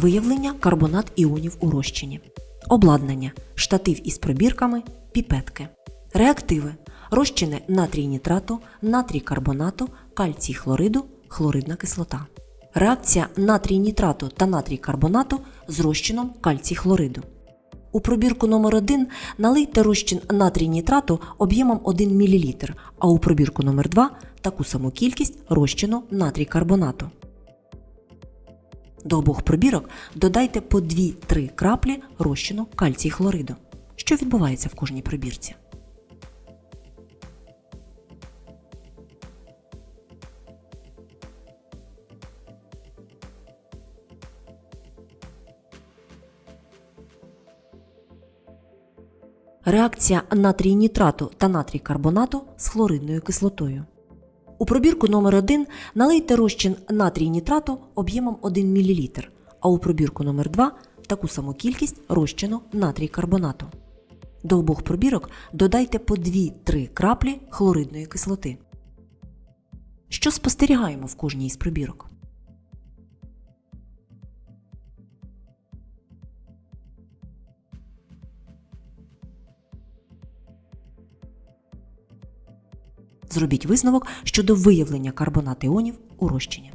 Виявлення карбонат іонів у розчині. Обладнання. Штатив із пробірками, піпетки. Реактиви. Розчини натрій нітрату, натрій карбонату, кальцій хлориду, хлоридна кислота. Реакція натрій нітрату та натрій карбонату з розчином кальцій хлориду. У пробірку номер 1 налийте розчин натрій нітрату об'ємом 1 мл, а у пробірку номер 2 таку саму кількість розчину натрій карбонату. До обох пробірок додайте по 2-3 краплі розчину кальцій хлориду. Що відбувається в кожній пробірці? Реакція натрій нітрату та натрій карбонату з хлоридною кислотою. У пробірку номер 1 налийте розчин натрій нітрату об'ємом 1 мл, а у пробірку номер 2 таку саму кількість розчину натрій карбонату. До обох пробірок додайте по 2-3 краплі хлоридної кислоти. Що спостерігаємо в кожній із пробірок? Зробіть висновок щодо виявлення карбонат іонів у розчині.